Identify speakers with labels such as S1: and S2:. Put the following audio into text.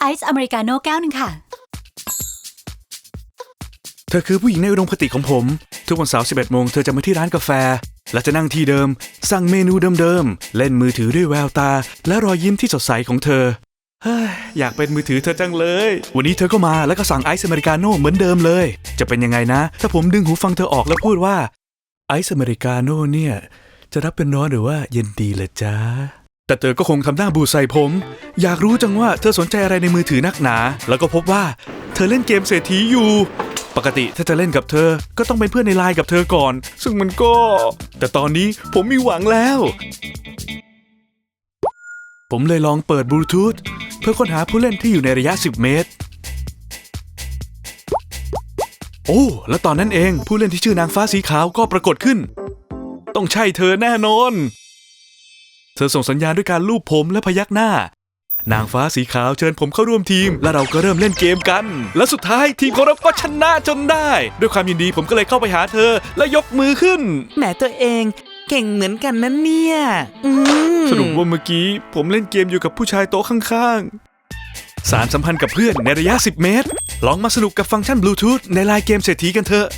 S1: ไอซ์อเมริกาโน่แก้วหนึ่งค่ะ
S2: เธอคือผู้หญิงในอุดมคติของผม ทุกวันเสาร์ 11 โมงเธอจะมาที่ร้านกาแฟ และจะนั่งที่เดิม สั่งเมนูเดิมๆ เล่นมือถือด้วยแววตา และรอยยิ้มที่สดใสของเธอ เฮ้ย อยากเป็นมือถือเธอจังเลย วันนี้เธอก็มาแล้วก็สั่งไอซ์อเมริกาโน่เหมือนเดิมเลย จะเป็นยังไงนะ ถ้าผมดึงหูฟังเธอออกแล้วพูดว่าไอซ์อเมริกาโน่เนี่ย จะรับเป็นร้อนหรือว่าเย็นดีเลยจ้า แต่เธอก็คงทำหน้าบูใส่ผม อยากรู้จังว่าเธอสนใจอะไรในมือถือนักหนา แล้วก็พบว่าเธอเล่นเกมเศรษฐีอยู่ ปกติถ้าจะเล่นกับเธอ ก็ต้องเป็นเพื่อนในไลน์กับเธอก่อน ซึ่งมันก็ แต่ตอนนี้ผมมีหวังแล้ว ผมเลยลองเปิดบลูทูธเพื่อค้นหาผู้เล่นที่อยู่ในระยะ 10 เมตร โอ้ แล้วตอนนั้นเองผู้เล่นที่ชื่อนางฟ้าสีขาวก็ปรากฏขึ้น ต้องใช่เธอแน่นอน เธอส่งสัญญาณด้วยการลูบผมและพยักหน้า นางฟ้าสีขาวเชิญผมเข้าร่วมทีม และเราก็เริ่มเล่นเกมกัน และสุดท้ายทีมของเราก็ชนะจนได้ ด้วยความยินดีผมก็เลยเข้าไปหาเธอ และยกมือขึ้น
S3: แหมตัวเองเก่งเหมือนกันนะเนี่ยอืม
S2: สรุปว่าเมื่อกี้ผมเล่นเกมอยู่กับผู้ชายโต๊ะข้างๆ สารสัมพันธ์กับเพื่อนในระยะ 10 เมตร ลองมาสนุกกับฟังก์ชันบลูทูธในไลน์เกมเศรษฐีกันเถอะ